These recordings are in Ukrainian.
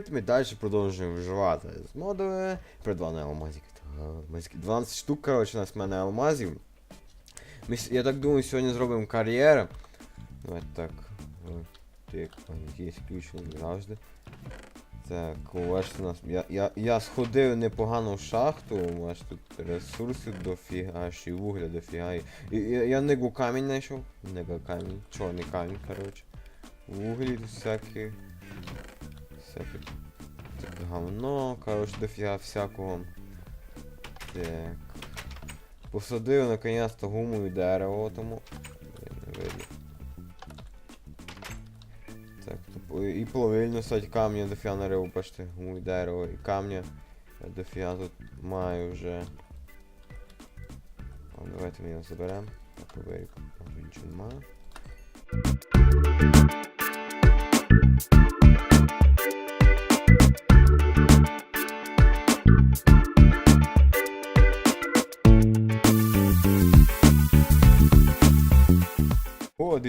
робити, ми далі продовжуємо виживати з модами. Алмазик. Алмазики. 12 штук, коротше, у нас в мене алмазів. Ми, я так думаю, сьогодні зробимо кар'єр. Давайте так. Так, є включений завжди. Так, бачите, у нас. Я, я, я сходив непогано в шахту, бачите, тут ресурсів дофіга, ще й вугля дофіга. І, і, я, нигу камінь знайшов. Нига камінь, чорний камінь, коротше. Вуглі всякі. Всяке так, говно, коротше, дофіга всякого. Так. Посадив наконец-то гуму і дерево тому. Не видно. Так, тупо- і плавильну садь камня дофіга нарив, бачите, гуму і дерево і камня. Я дофіга тут маю вже. А, давайте ми його заберемо. Так, повері, нічого немає.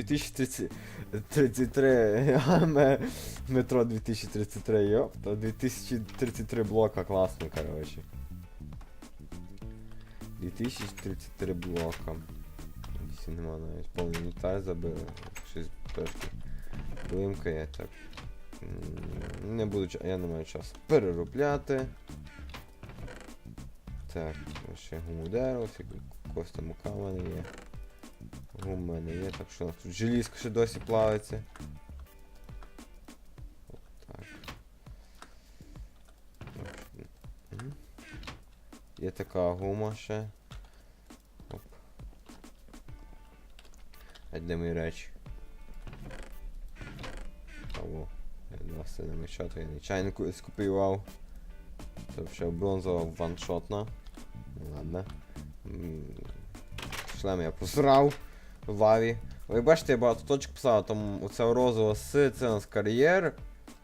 2033. Метро 2033, йопта. 2033 блока, класно, короче. 2033 блока. Нема навіть повний інвентар забили. Щось трошки блимкає, так. Не буду, я не маю часу переробляти. Так, ще гуму дерево, всякі кости мука в є. У мене є, так що у нас тут желізка ще досі плавиться. От так. Є така гума ще. Оп. А де мої речі? Або. Я два сини меча, то я нечайно скопіював. Це ще бронзова ваншотна. Ладно. Шлем я просрав в лаві. Ви бачите, я багато точок писав, там оце розова с, це у кар'єр.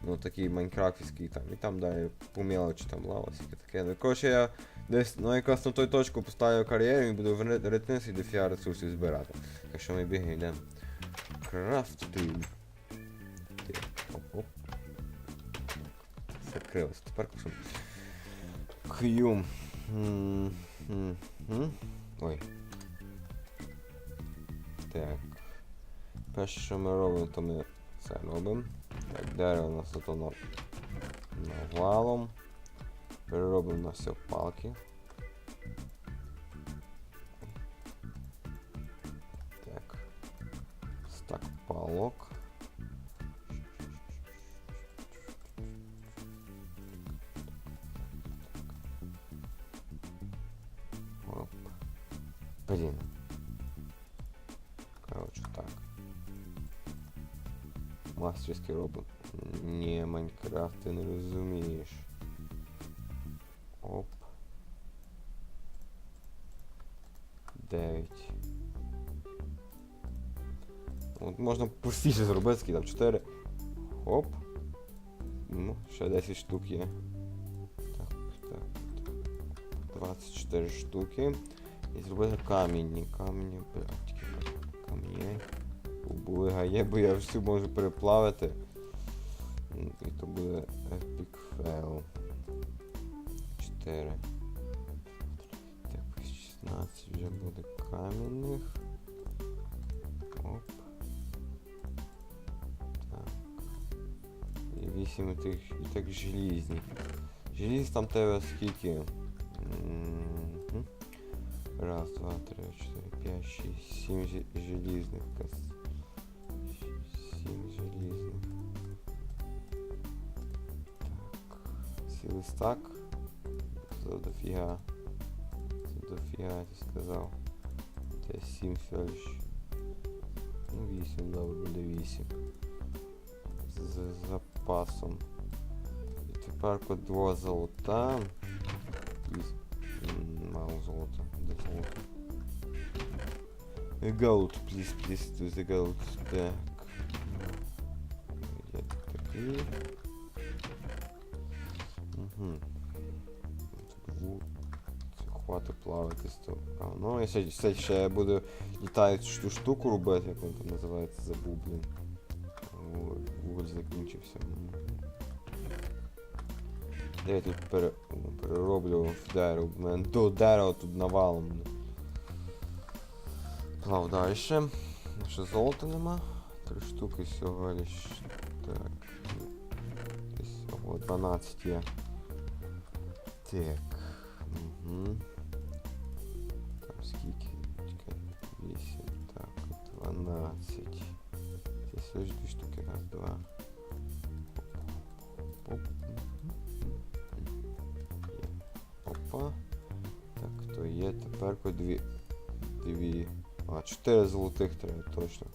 Ну такий майнкрафтський там. І там далі по мелочі там лава, таке. Ну, коротше, я десь ну, якраз на той точку поставив кар'єр і буду ретнис і дофіга ресурсів збирати. Так що ми бігаємо йдемо. Крафти. Оп-оп. Закрилось. Тепер кушаємо. К'ю. М, м, м. Ой. Так. Перше, що ми робимо, то ми це робимо. Так, дерево у нас затоно навалом. Переробимо на все палки. Так. Стак палок. Мастерський робот. Ні, Майнкрафт, ти не розумієш. Оп. 9. От можна простіше зробити, там 4. Оп. Ну, ще 10 штук є. Так, так, так. 24 штуки. І зробити камінні. Камені, блядь, камінь. Були гає, бо я всю можу переплавити. І то буде epic fail. 4. Так, 16 вже буде камінних. Оп. Так. І 8 тих і так желізні. Желіз там тебе скільки? Раз, два, три, чотири, п'ять, шість, сім желізних кас. Цілий стак. Це дофіга. Це дофіга, я сказав. Це сім всього лиш. Ну, вісім, добре, буде вісім. З запасом. І тепер код два золота. Віс- М, Мало золота. Де золото? A Gold, please, please, to the gold. Так. Я тут такий. Хватить плавати з ну, я ще, ще, ще буду літаючу штуку робити, як він там називається, забув, блін. Вуголь закінчився. Де я тут пере... перероблю в дерево. У мене до дерева тут навалом. Плав далі. Ще золота нема. Три штуки всього лиш. Так. Десь Ого, 12 є. Так. Угу. Два. Опа. Так, то є. Тепер ко дві. Дві. А, чотири золотих треба, точно.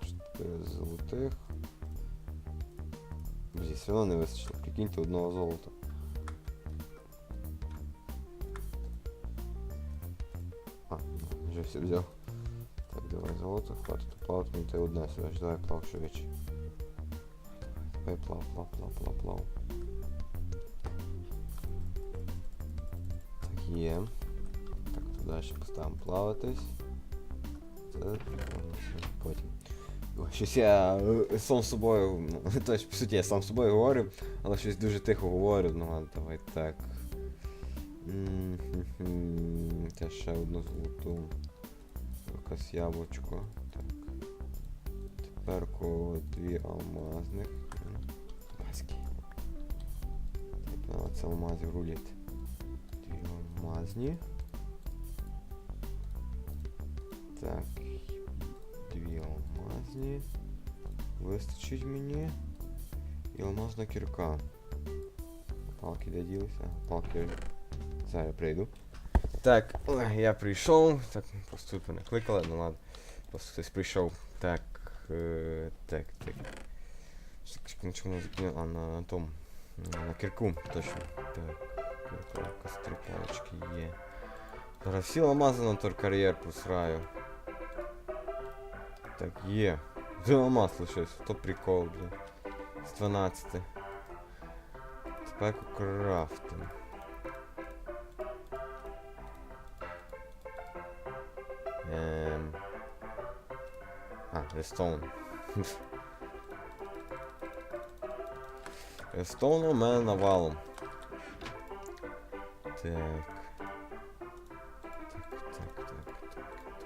Чотири золотих. Блін, все не вистачило. Прикиньте одного золота. А, вже все взяв. Давай золото, хватить плавати, мені те одне сюди, давай плав швидше. Давай плав, плав, плав, плав, плав. Так, є. Так, то далі поставимо плаватись. Щось я е, сам з собою, ну, точно, по суті, я сам з собою говорю, але щось дуже тихо говорю, ну ладно, давай так. М-хм-хм, ще одну золоту. Якась яблучко. Так. Тепер ко дві алмазних. М, Алмазки. Так, це алмазів рулять. Дві алмазні. Так. Дві алмазні. Вистачить мені. І алмазна кірка. Палки де ділися? Палки. Зараз я прийду. Так, я прийшов. Так, просто тут мене кликали, ну ладно. Просто хтось прийшов. Так. Е, так, так. На чому закинув? А, на тому. На кірку, точно. Так. Кірка, якась три палочки є. Зараз всі алмази на тор кар'єр просраю. Так, є. Один алмаз лишився, то прикол, блін. З 12. Тепер крафтим. Ем... А, Рестон. Рестон у мене навалом. Так. Так, так, так,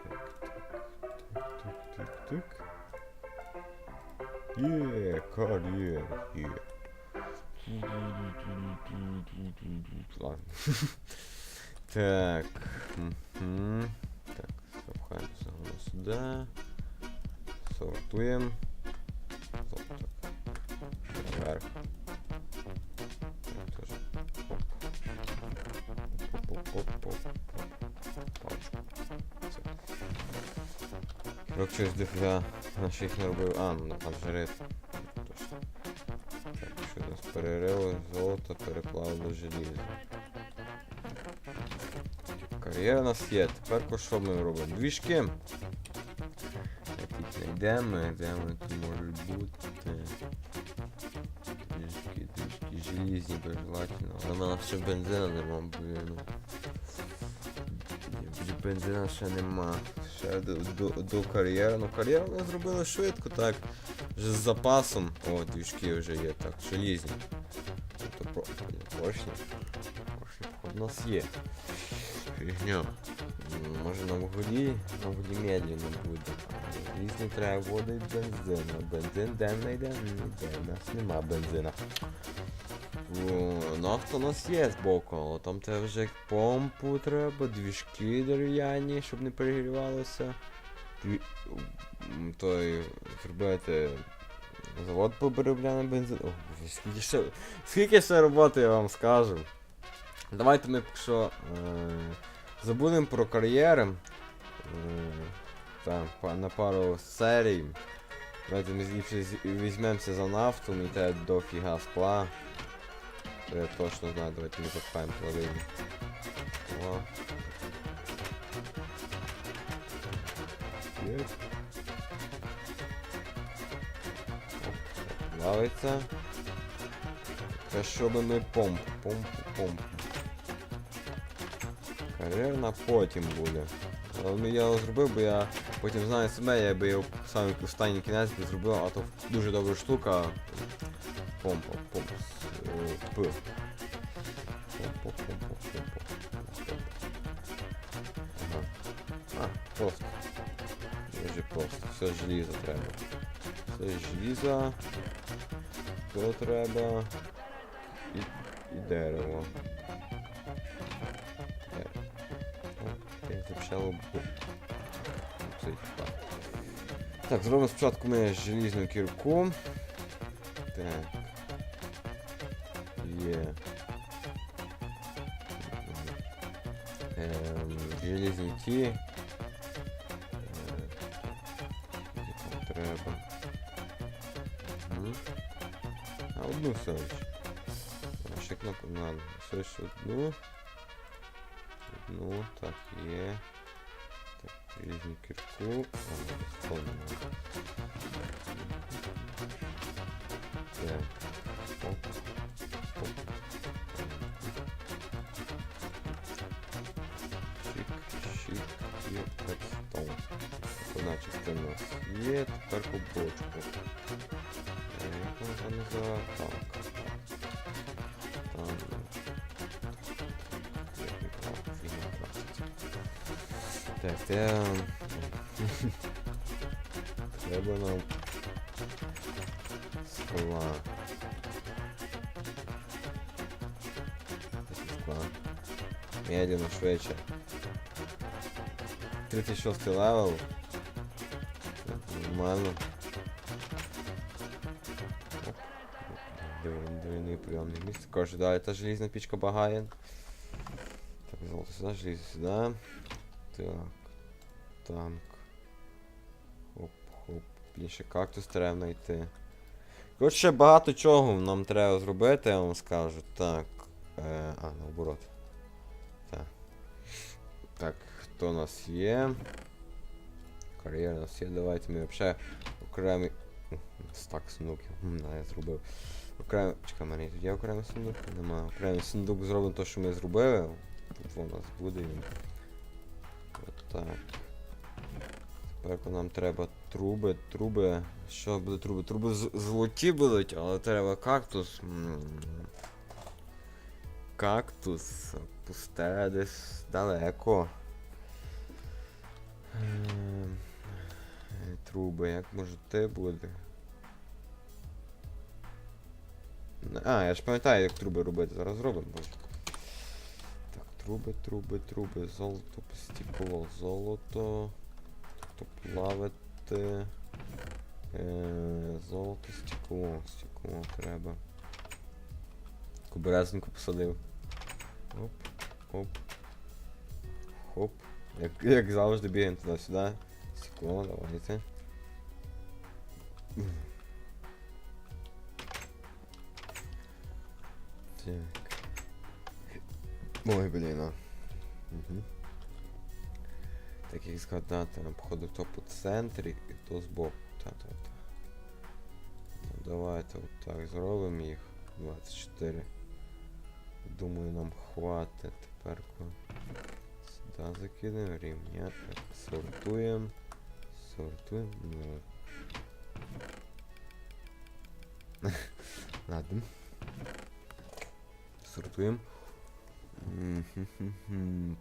так, так, так, так, так. Є, кар'єр, є. Ладно. Так. мгм. Оп. Паличку. Все. Коротше, щось дофіга наші їх не робив. А, ну там же рис. Точно. Так, що у нас перерило, золото переплавило желізо. Кар'єра у нас є. Тепер що ми робимо? Двіжки. Їх знайдемо, де вони тут можуть бути. Двіжки, двіжки, желізні, бежелательно. Але в мене ще бензина нема, блін. Бензина ще нема. Ще до, до, до кар'єри. Ну кар'єру ми зробили швидко, так. Вже з запасом. О, двіжки вже є, так, желізні. Тобто поршні. Поршні, у нас є. Фігня. М, Може на вуглі, на медленно буде. Різні треба води і бензин. Де знайде? Ніде. У нас нема бензина. Нафта у нас є збоку, але там тебе вже помпу треба, двіжки дерев'яні, щоб не перегрівалося. Той зробити завод по вироблянню бензину. О, скільки ще, скільки ще роботи я вам скажу. Давайте ми що е, забудемо про кар'єри. Е, там, на пару серій. Давайте ми ліпше візьмемося за нафту, мені те дофіга скла. Я точно знаю, давайте ми запхаємо половину. О. Плавиться. Це щоб ми помпу, помпу, помпу. Кар'єрна потім буде. Але я його зробив, бо я потім знаю себе, я би його саме в останній кінець би зробив, а то дуже добра штука. Помпа, помпа. е, П. Помпа, помпа, помпа. Ага. А, просто. Дуже просто. Все желізо треба. Все желізо. То треба. І, і. Дерево. Так. Зробимо спочатку ми желізну кірку. Так. Є. Ем, желізні ті. Е, там треба. Мгм. А одну все ж. Ще кнопку надо. Ще одну. Одну, так, є. Так, желізну кірку. А, ну, сповнено. Так. Оп. Оп. Щик, щик, є редстоун. Одна частина у нас є, тепер по бочку. Е, Як вона називає? Так. Там. Так, це... Треба нам скла. Скла. Медленно, швидше. 36 левел. Нормально. Оп. Дивний, дивний прийомний місце. Коротше, далі та желізна пічка багає. Так, золото сюди, желізо сюди. Так. Танк. Хоп, хоп. Блін, ще кактус треба знайти. Коротше, багато чого нам треба зробити, я вам скажу. Так. Е, а, наоборот. Так. Так, хто у нас є? Кар'єр у нас є, давайте ми взагалі окремий. Стак сундуків. Да, я зробив. Окремий. Чекай, мене тут є окремий сундук? Нема. Окремий сундук зробимо те, що ми зробили. Тут у нас буде він. Отак. Тепер нам треба труби, труби. Що буде труби? Труби золоті будуть, але треба кактус. Кактус. Пусте десь далеко. Е, Труби, як може ти буде? А, я ж пам'ятаю, як труби робити, зараз зробимо. Так, труби, труби, труби, золото, стекло, золото. Тобто плавити. Е, золото, стекло, стекло треба. Таку березинку посадив. Оп, оп. Хоп. Як, як завжди бігаємо туди-сюди. Стекло, давайте. Так. Ой, блін, а. Угу. Так як згадати, нам походу то по центрі і то збоку. Та-та-та. Ну давайте отак зробимо їх. 24. Думаю, нам хватить. Тепер сюди закидаємо рівня. Так, сортуємо. Сортуємо. Ну. Ладно. Сортуємо. Мгм-гм-гм.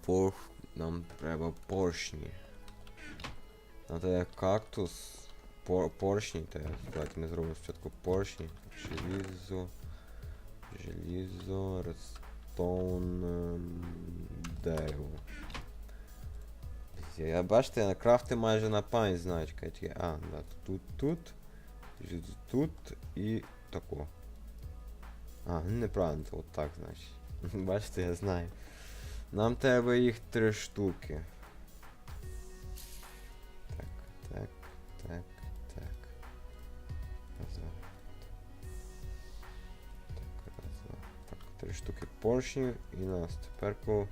Нам треба поршні. Нам треба кактус. Пор... Поршні. Треба. Давайте ми зробимо спочатку поршні. Желізо. Желізо. Редстоун. ем, Дерево. Я бачите, я крафти майже на пам'ять знаю. Чекайте. А, да, тут, тут. Желізо тут і тако. А, ну, неправильно, от так, значить. Бачите, я знаю. Нам треба їх три штуки. Так, так, так, так. Раз. Так, раз, два. Так, три штуки поршнів і нас тепер. Так,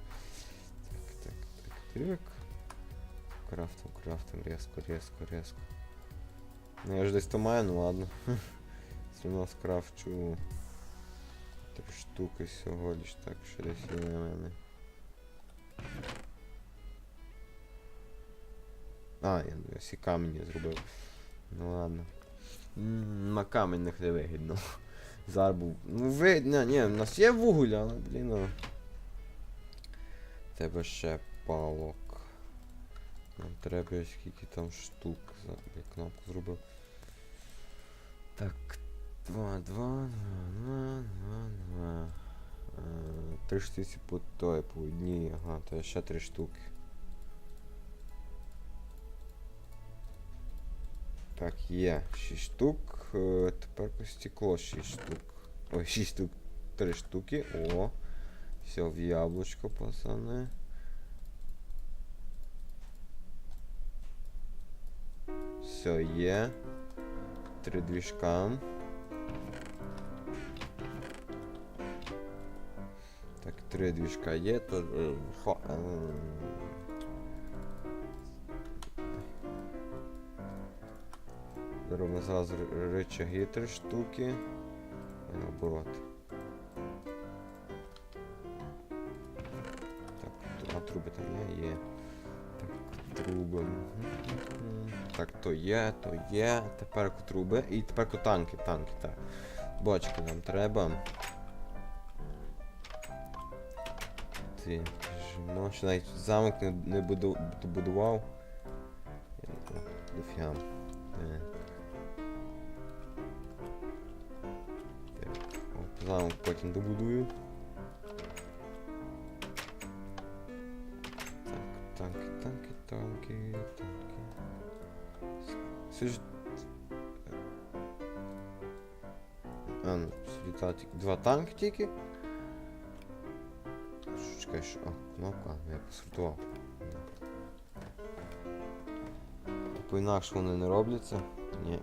так, так, так. Крафтом, крафтом, резко, резко, резко. Ну я ж десь то маю, ну ладно. Це у нас крафчу. Три штуки всього лиш так, що десь на мене. А, я всі камені зробив. Ну ладно. На каменних не вигідно. Зараз був. Ну ви. Ні, у нас є вуголь, але, блін. ну. Тебе ще палок. Нам треба скільки там штук. Я кнопку зробив. Так. Два, два, два, два, два. Е, Три штуки по той, по одній, ага, то ще три штуки. Так, є 6 штук. Е, Тепер по стекло 6 штук. Ой, 6 штук. 3 штуки. О. Все в яблучко, пацани. Все є. Три двіжка. Три двіжка є, то. е, хо- е, Робимо зразу ри- три штуки. Наоборот. Так, а труби там є, є. Так, труби. Так, то є, то є. Тепер труби. І тепер танки, танки, так. Бочки нам треба. Жимо, ще навіть замок не, не буду, знаю, дофігам. Е. Замок потім добудую. Так, танки, танки, танки, танки. Це ж... А, ну. Два танки тільки. Що, Чекай, що. А, кнопка, я посортував. По-інакше вони не робляться. Ні.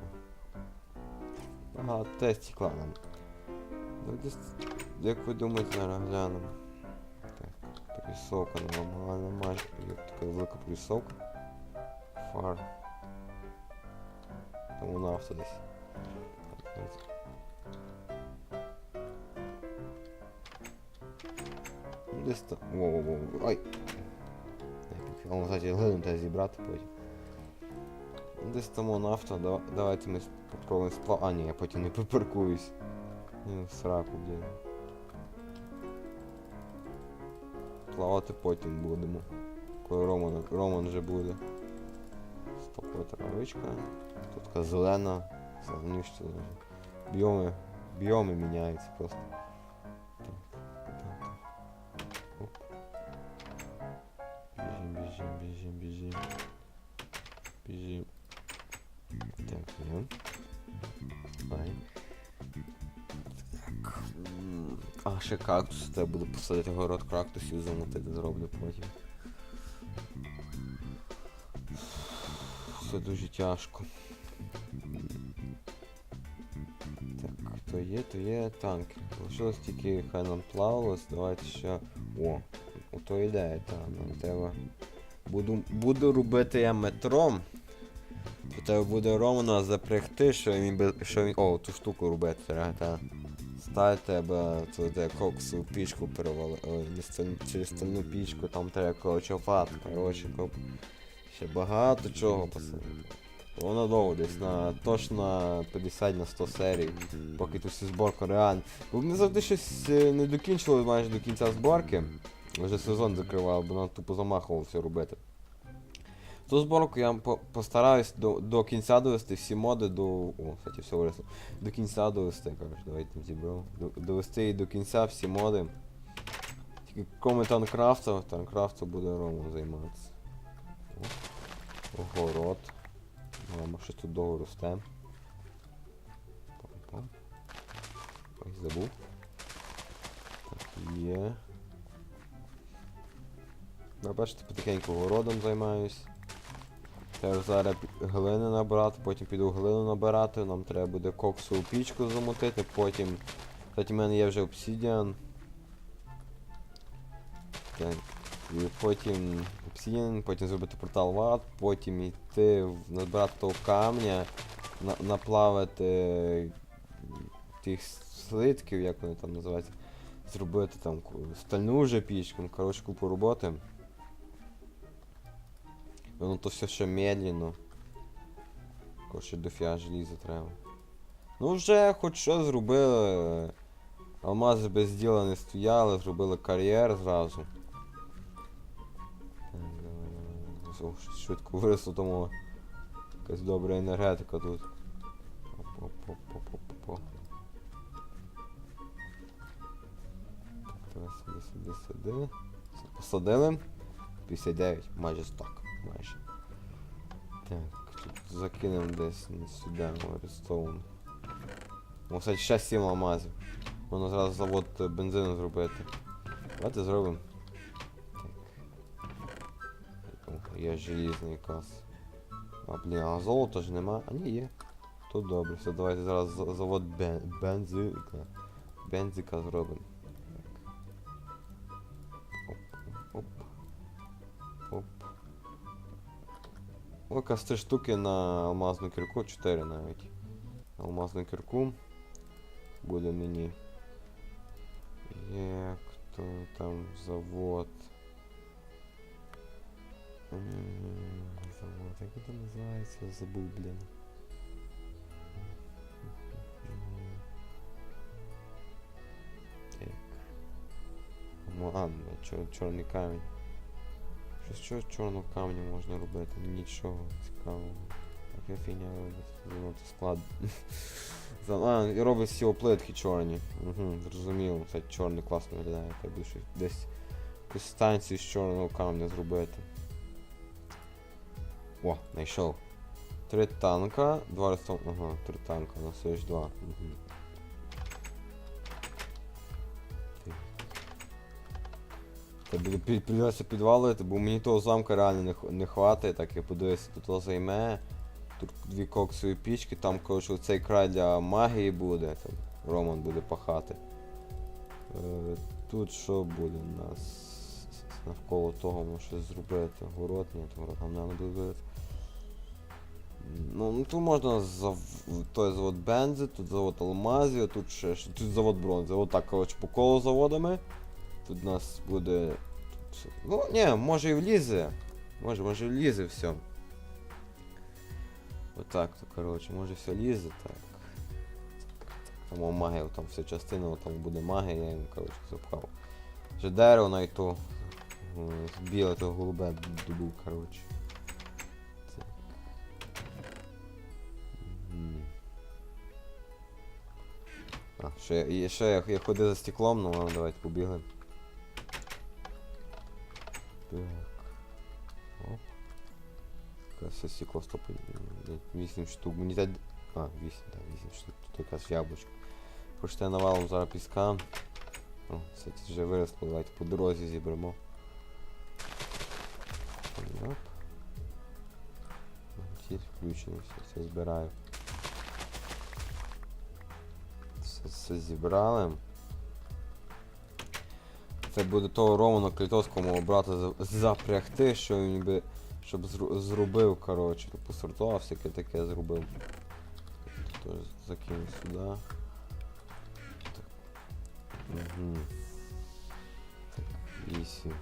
Ага, те стекла нам. Ну, десь, як ви думаєте, зараз глянемо. Так, присовка нормальна майже. Така велика присовка. Фар. Там вона авто десь. Десь там. Воу-воу-воу. Ай! А воно, кстати, глину треба зібрати потім. Ну, Десь там дава- давайте ми спробуємо сплав. А, ні, я потім не попаркуюсь. Ну, в сраку, блін. Плавати потім будемо. Коли Роман, Роман вже буде. Стопова травичка. Тут така зелена. Зеленюща. Біоми. Біоми міняються просто. Кактус. Треба буде посадити город кактусів, замотити зроблю потім. Все дуже тяжко. Так, то є, то є танки. Лишилось тільки хай нам плавалось, давайте ще. О, ото ідея, та, нам треба. Буду, буду робити я метром. То треба буде Романа запрягти, що він. Що він. О, ту штуку робити треба, та. Ставити треба туди коксу пічку перевали. Ой, через стальну пічку, там треба коротше. Коротше, коп. Ще багато чого пацани. Воно довго десь на точно 50 на 100 серій, поки тут всю зборку реально. Бо ми завжди щось е, не докінчили майже до кінця зборки. Вже сезон закривав, бо нам тупо замахував все Ту зборку я по- постараюсь до, до кінця довести всі моди до. О, кстати, все виросло. До кінця довести, коротше, давайте зібрав. Довести і до кінця всі моди. Тільки кроме танкрафта, танкрафту буде Рома займатися. О, огород. Рома щось тут довго росте. Пам-пам. Ой, забув. Так, є. Я бачите, потихеньку городом займаюсь. Теж зараз глини набирати, потім піду глину набирати, нам треба буде коксову пічку замутити, потім. Кстати, в мене є вже обсідіан. Так. І потім обсідіан, потім зробити портал в потім йти набирати того камня, на, наплавити тих слитків, як вони там називаються. Зробити там стальну вже пічку, ну, коротше, купу роботи. Воно то все ще медленно. Коротше, дофіга желіза треба. Ну вже хоч що зробили. Алмази без діла не стояли, зробили кар'єр зразу. Так, Швидко виросло, тому якась добра енергетика тут. Оп-оп-оп-оп-оп-оп. Давай сюди, сюди, сюди. Посадили. 59, майже стак. Майже. Так, тут закинемо десь не сюди, Redstone. О, кстати, ще 7 алмазів. Можна зразу завод е, бензину зробити. Давайте зробимо. Так. Є желізний якраз. А, блін, а золота ж нема. А ні, є. Тут добре. Все, давайте зараз завод бен... бензика. Бензика зробимо. О, якраз три штуки на алмазну кірку, 4 навіть. Алмазну кірку. Буде мені. Як то там завод. М, Завод, як це називається? Забув, блін. Так. Ну, а, ну, чор, чорний камінь. Щось чого чорного камня можна робити? Нічого цікавого. Яка фігня робить? Складно. За- А, робить всі плитки чорні. Угу, зрозуміло. Кстати, чорний класно виглядає. Треба більше десь якусь станцію з чорного камня зробити. О, знайшов. Три танка, два рестон... Ага, три танка, нас є ж. Угу. Та буде під- придеться підвалити, бо мені того замка реально не, не хватить, так я подивився, тут то займе. Тут дві коксові пічки, там коротше цей край для магії буде, там Роман буде пахати. Е, тут що буде у нас? Навколо того може щось зробити. Город, ні, то город нам не буде робити. Ну, ну тут можна зав... той завод бензи, тут завод алмазів, тут ще- тут завод бронзи. Отак, коротше, по колу заводами. Тут у нас буде. Тут... все- Ну, ні, може і влізе. Може, може влізе все. Отак то, коротше, може все лізе, так. Там о, магія, там вся частина, там буде магія, я їм, коротше, запхав. Вже дерево е, біле, то голубе добув, коротше. А, ще, ще я, я ходив за стеклом, ну ладно, давайте побігли. Все стекло стопить. 8 штук. Мені. А, 8, так, 8 штук. Тут якась яблучко. Хочете навалом зараз піска. О, кстати, вже виросло, давайте по дорозі зіберемо. Оп. Ті включені, все, все збираю. Все, все зібрали. Це буде того Романа Клітовського мого брата запрягти, що він би щоб зробив, коротше, посортував, всяке таке зробив. Тож закину сюди. Так. Угу. Так, 8.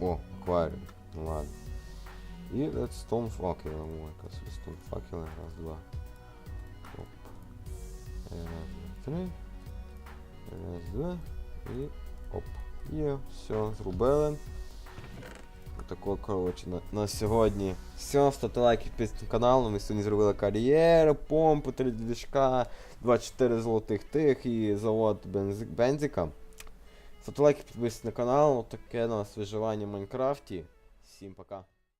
О, акваріум. Ну ладно. І redstone факели. О, якраз redstone факели. Раз, два. Оп. Раз, два, три. Раз, два. І оп. Є, все, зробили. Отако, коротше, на, на сьогодні. Все, ставте лайки, підписуйтесь на канал. Ми сьогодні зробили кар'єру, помпу, 3 дідишка, 24 золотих тих і завод бензик, бензика. Ставте лайки, підписуйтесь на канал. Отаке у нас виживання в Майнкрафті. Всім пока.